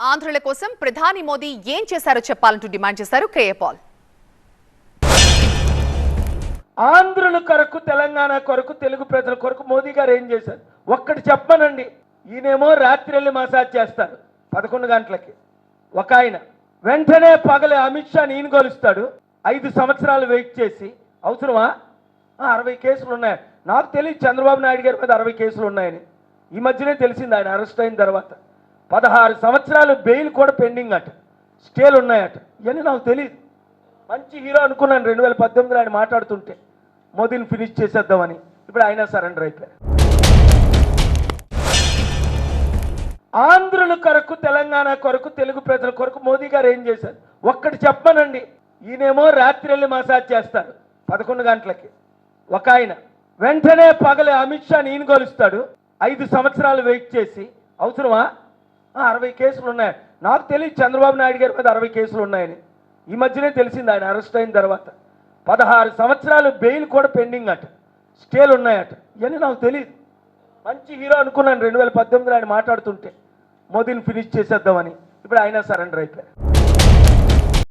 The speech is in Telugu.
ఆంధ్రుల కోసం ప్రధాని మోదీ ఏం చేశారో చెప్పాలంటూ డిమాండ్ చేశారు కేఏ పాల్. ఆంధ్రుల కొరకు తెలంగాణ కొరకు తెలుగు ప్రజల కొరకు మోదీ గారు ఏం చేశారు? ఒక్కటి చెప్పనండి. ఈయనేమో రాత్రి వెళ్ళి మసాజ్ చేస్తారు పదకొండు గంటలకి. ఒక ఆయన. వెంటనే పగలే అమిత్ షా ఈయన కొలుస్తాడు ఐదు సంవత్సరాలు వెయిట్ చేసి. అవసరమా? అరవై కేసులు ఉన్నాయి. నాకు తెలియదు చంద్రబాబు నాయుడు గారి మీద అరవై కేసులు ఉన్నాయని. ఈ మధ్యనే తెలిసింది ఆయన అరెస్ట్ అయిన తర్వాత. పదహారు సంవత్సరాలు బెయిల్ కూడా పెండింగ్ అట. స్టేలు ఉన్నాయట. ఇవన్నీ నాకు తెలియదు మంచి హీరో అనుకున్నాను రెండు వేల పద్దెనిమిదిలో ఆయన మాట్లాడుతుంటే. మోదీని ఫినిష్ చేసేద్దామని. ఇప్పుడు ఆయన సరెండర్ అయిపోయారు. ఆంధ్రుల కొరకు తెలంగాణ కొరకు తెలుగు ప్రజల కొరకు మోదీ గారు ఏం చేశారు? ఒక్కటి చెప్పనండి. ఈయనేమో రాత్రి వెళ్ళి మసాజ్ చేస్తారు. పదకొండు గంటలకి. ఒక ఆయన. వెంటనే పగలే అమిత్ షా ఈయన కొలుస్తాడు ఐదు సంవత్సరాలు వెయిట్ చేసి. అవసరమా? అరవై కేసులు ఉన్నాయి నాకు తెలియదు చంద్రబాబు నాయుడు గారి మీద అరవై కేసులు ఉన్నాయని ఈ మధ్యనే తెలిసింది ఆయన అరెస్ట్ అయిన తర్వాత. పదహారు సంవత్సరాలు బెయిల్ కూడా పెండింగ్ అట. స్టేలు ఉన్నాయట. ఇవన్నీ నాకు తెలియదు. మంచి హీరో అనుకున్నాను. రెండు వేల పద్దెనిమిదిలో ఆయన మాట్లాడుతుంటే మోదీని ఫినిష్ చేసేద్దామని. ఇప్పుడు ఆయన సరెండర్ అయిపోయారు.